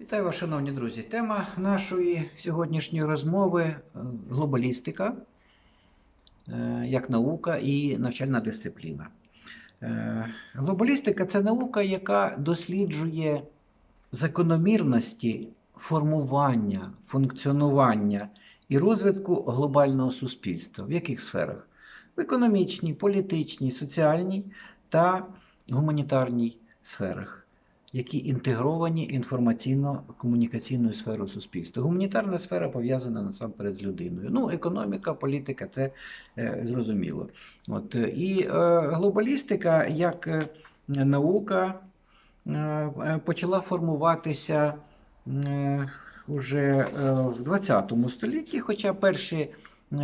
Вітаю вас, шановні друзі. Тема нашої сьогоднішньої розмови е, глобалістика е, як наука і навчальна дисципліна. Е, Глобалістика це наука, яка досліджує закономірності формування, функціонування і розвитку глобального суспільства. В яких сферах? В економічній, політичній, соціальній та гуманітарній сферах які інтегровані інформаційно-комунікаційною сферою суспільства. Гуманітарна сфера пов'язана насамперед з людиною. Ну, економіка, політика це е, зрозуміло. От, е, і е, глобалістика як е, наука е, е, почала формуватися е, уже в 20 столітті, хоча перші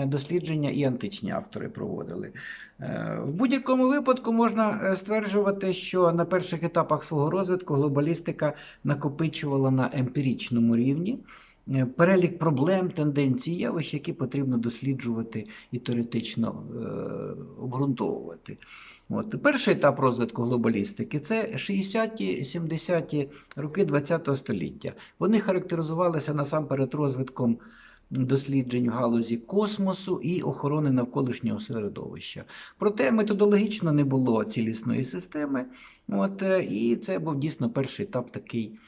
дослідження і античні автори проводили. Е, В будь-якому випадку можна е, стверджувати, що на перших етапах свого розвитку глобалістика накопичувала на емпіричному рівні е, перелік проблем, тенденцій, явищ, які потрібно досліджувати і теоретично е, обґрунтовувати. От. Перший етап розвитку глобалістики це 60-ті, 70-ті роки ХХ століття. Вони характеризувалися насамперед розвитком досліджень в галузі космосу і охорони навколишнього середовища. Проте методологічно не було цілісної системи, от, е, і це був дійсно перший етап такий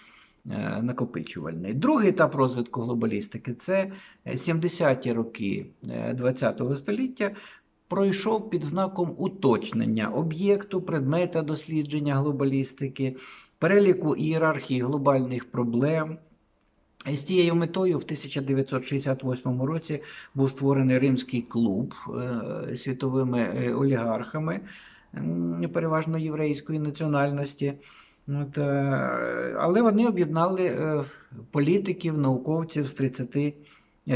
е, накопичувальний. Другий етап розвитку глобалістики це 70-ті роки ХХ століття. Пройшов під знаком уточнення об'єкту, предмета дослідження глобалістики, переліку ієрархії глобальних проблем. З цією метою в 1968 році був створений Римський клуб е, світовими е, олігархами, переважно єврейської національності. От, е, але вони об'єднали політиків, науковців з 30 е,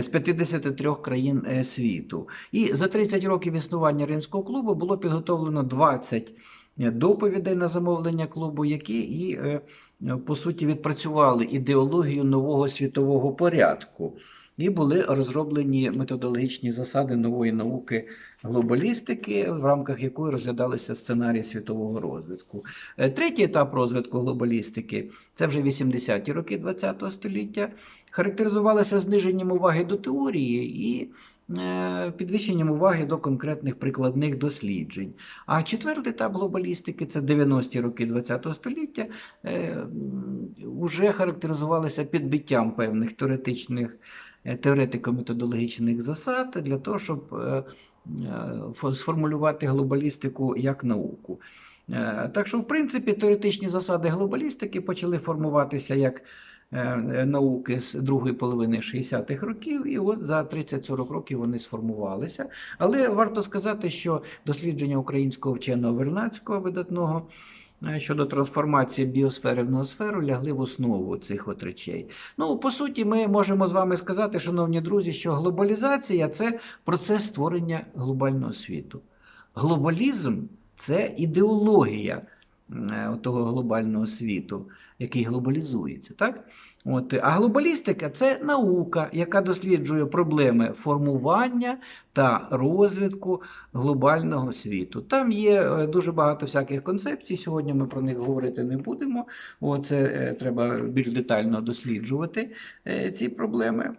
з 53 країн світу. І за 30 років існування Римського клубу було підготовлено 20 доповідей на замовлення клубу, які і, е, по суті, відпрацювали ідеологію нового світового порядку. І були розроблені методологічні засади нової науки глобалістики, в рамках якої розглядалися сценарії світового розвитку. Е, Третій етап розвитку глобалістики це вже 80-ті роки ХХ століття, характеризувалися зниженням уваги до теорії і е, підвищенням уваги до конкретних прикладних досліджень. А четвертий етап глобалістики це 90-ті роки ХХ століття, е, вже характеризувалися підбиттям певних теоретичних е, теоретико-методологічних засад для того, щоб е, е, фо- сформулювати глобалістику як науку. Е, Так що, в принципі, теоретичні засади глобалістики почали формуватися як е, е, науки з другої половини 60-х років, і от за 30-40 років вони сформувалися. Але варто сказати, що дослідження українського вченого Вернацького видатного е, щодо трансформації біосфери в ноосферу лягли в основу цих от речей. Ну, по суті, ми можемо з вами сказати, шановні друзі, що глобалізація це процес створення глобального світу. Глобалізм це ідеологія е, того глобального світу, який глобалізується. Так? От, а глобалістика це наука, яка досліджує проблеми формування та розвитку глобального світу. Там є е, дуже багато всяких концепцій. Сьогодні ми про них говорити не будемо. Це е, треба більш детально досліджувати е, ці проблеми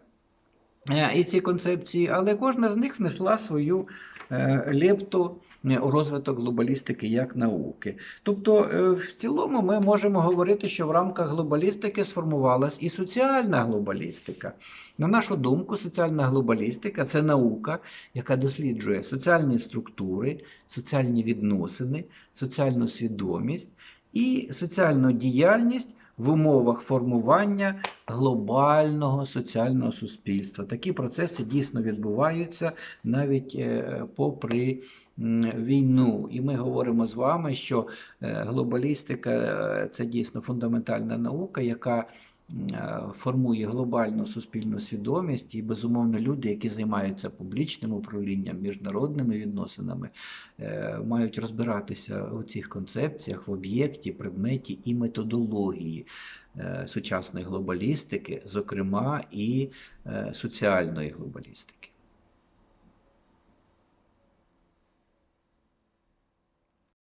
е, і ці концепції, але кожна з них внесла свою е, лепту е, розвиток глобалістики як науки. Тобто, е, в цілому, ми можемо говорити, що в рамках глобалістики сформувалась і соціальна глобалістика. На нашу думку, соціальна глобалістика це наука, яка досліджує соціальні структури, соціальні відносини, соціальну свідомість і соціальну діяльність в умовах формування глобального соціального суспільства. Такі процеси дійсно відбуваються навіть е, попри війну. І ми говоримо з вами, що е, глобалістика е, це дійсно фундаментальна наука, яка формує глобальну суспільну свідомість, і безумовно люди, які займаються публічним управлінням, міжнародними відносинами, е, мають розбиратися у цих концепціях в об'єкті, предметі і методології е, сучасної глобалістики, зокрема і е, соціальної глобалістики.